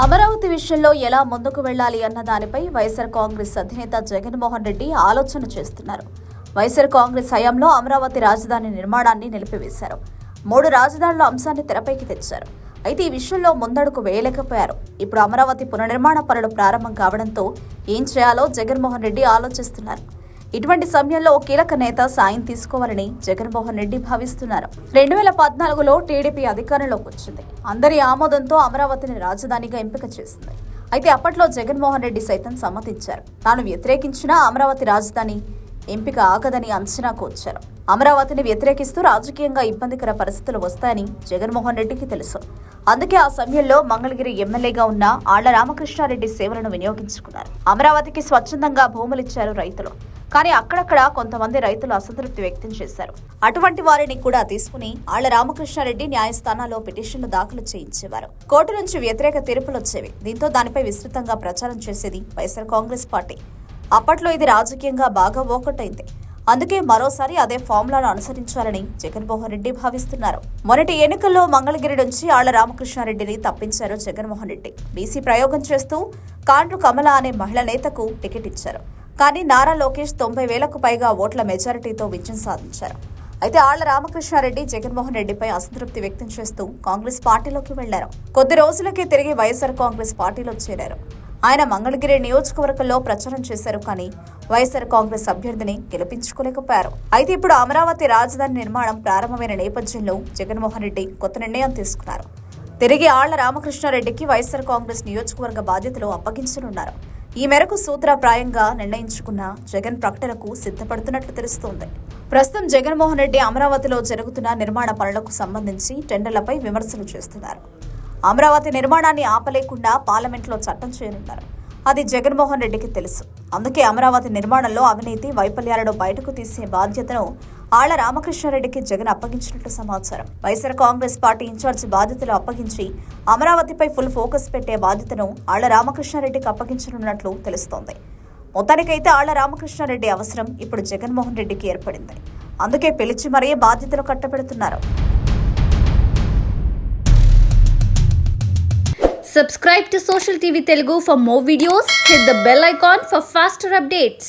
అమరావతి విషయంలో ఎలా ముందుకు వెళ్ళాలి అన్న దానిపై వైఎస్ఆర్ కాంగ్రెస్ అధినేత జగన్మోహన్ రెడ్డి ఆలోచన చేస్తున్నారు. వైఎస్ఆర్ కాంగ్రెస్ హయాంలో అమరావతి రాజధాని నిర్మాణాన్ని నిలిపివేశారు. మూడు రాజధానుల అంశాన్ని తెరపైకి తెచ్చారు. అయితే ఈ విషయంలో ముందడుగు వేయలేకపోయారు. ఇప్పుడు అమరావతి పునర్నిర్మాణ పనులు ప్రారంభం కావడంతో ఏం చేయాలో జగన్మోహన్ రెడ్డి ఆలోచిస్తున్నారు. ఇటువంటి సమయంలో కీలక నేత సాయం తీసుకోవాలని జగన్మోహన్ రెడ్డి భావిస్తున్నారు. రెండు వేల పద్నాలుగులో టీడీపీ అధికారంలోకి వచ్చింది. అందరి ఆమోదంతో అమరావతిని రాజధానిగా ఎంపిక చేసింది. అయితే అప్పట్లో జగన్మోహన్ రెడ్డి సైతం సమ్మతించారు. తాను వ్యతిరేకించిన అమరావతి రాజధాని ఎంపిక ఆగదని అంచనాకు వచ్చారు. అమరావతిని వ్యతిరేకిస్తూ రాజకీయంగా ఇబ్బందికర పరిస్థితులు వస్తాయని జగన్మోహన్ రెడ్డికి తెలుసు. అందుకే ఆ సమయంలో మంగళగిరి ఎమ్మెల్యేగా ఉన్న ఆళ్ళ రామకృష్ణారెడ్డి సేవలను వినియోగించుకున్నారు. అమరావతికి స్వచ్ఛందంగా భూములిచ్చారు రైతులు. కానీ అక్కడక్కడ కొంతమంది రైతులు అసంతృప్తి వ్యక్తం చేశారు. అటువంటి వారిని కూడా తీసుకుని ఆళ్ళ రామకృష్ణారెడ్డి న్యాయస్థానాల్లో పిటిషన్లు దాఖలు చేయించేవారు. కోర్టు నుంచి వ్యతిరేక తీర్పులు వచ్చేవి. దీంతో దానిపై విస్తృతంగా ప్రచారం చేసేది వైఎస్ఆర్ కాంగ్రెస్ పార్టీ. అప్పట్లో ఇది రాజకీయంగా బాగా ఓకటైంది అందుకే మరోసారి అదే ఫార్ములాను అనుసరించాలని జగన్మోహన్ రెడ్డి భావిస్తున్నారు. మొన్నటి ఎన్నికల్లో మంగళగిరి నుంచి ఆళ్ళ రామకృష్ణారెడ్డిని తప్పించారు జగన్మోహన్ రెడ్డి. బీసీ ప్రయోగం చేస్తూ కాండ్రు కమల అనే మహిళ నేతకు టికెట్ ఇచ్చారు. కానీ నారా లోకేష్ తొంభై వేలకు పైగా ఓట్ల మెజారిటీతో విజయం సాధించారు. అయితే ఆళ్ళ రామకృష్ణారెడ్డి జగన్మోహన్ రెడ్డిపై అసంతృప్తి వ్యక్తం చేస్తూ కాంగ్రెస్ పార్టీలోకి వెళ్ళారు. కొద్ది రోజులకే తిరిగి వైఎస్ఆర్ కాంగ్రెస్ పార్టీలో చేరారు. ఆయన మంగళగిరి నియోజకవర్గంలో ప్రచారం చేశారు కానీ వైఎస్ఆర్ కాంగ్రెస్ అభ్యర్థిని గెలిపించుకోలేకపోయారు. అయితే ఇప్పుడు అమరావతి రాజధాని నిర్మాణం ప్రారంభమైన నేపథ్యంలో జగన్మోహన్ రెడ్డి కొత్త నిర్ణయం తీసుకున్నారు. తిరిగి ఆళ్ళ రామకృష్ణారెడ్డికి వైఎస్ఆర్ కాంగ్రెస్ నియోజకవర్గ బాధ్యతలు అప్పగించనున్నారు. ఈ మేరకు సూత్రప్రాయంగా నిర్ణయించుకున్న జగన్ ప్రకటనకు సిద్ధపడుతున్నట్లు తెలుస్తోంది. ప్రస్తుతం జగన్మోహన్ రెడ్డి అమరావతిలో జరుగుతున్న నిర్మాణ పనులకు సంబంధించి టెండర్లపై విమర్శలు చేస్తున్నారు. అమరావతి నిర్మాణాన్ని ఆపలేకుండా పార్లమెంట్లో చట్టం చేయనున్నారు. అది జగన్మోహన్ రెడ్డికి తెలుసు. అందుకే అమరావతి నిర్మాణంలో అవినీతి వైఫల్యాలను బయటకు తీసే బాధ్యతను ఆళ్ళ రామకృష్ణారెడ్డికి జగన్ అప్పగించినట్లు సమాచారం వైఎస్ఆర్ కాంగ్రెస్ పార్టీ ఇన్ఛార్జి బాధ్యతలు అప్పగించి అమరావతిపై ఫుల్ ఫోకస్ పెట్టే బాధ్యతను ఆళ్ళ రామకృష్ణారెడ్డికి అప్పగించనున్నట్లు తెలుస్తోంది మొత్తానికైతే ఆళ్ళ రామకృష్ణారెడ్డి అవసరం ఇప్పుడు జగన్మోహన్ రెడ్డికి ఏర్పడింది అందుకే పిలిచి మరీ బాధ్యతలు కట్టబెడుతున్నారు Subscribe to Social TV Telugu for more videos. Hit the bell icon for faster updates.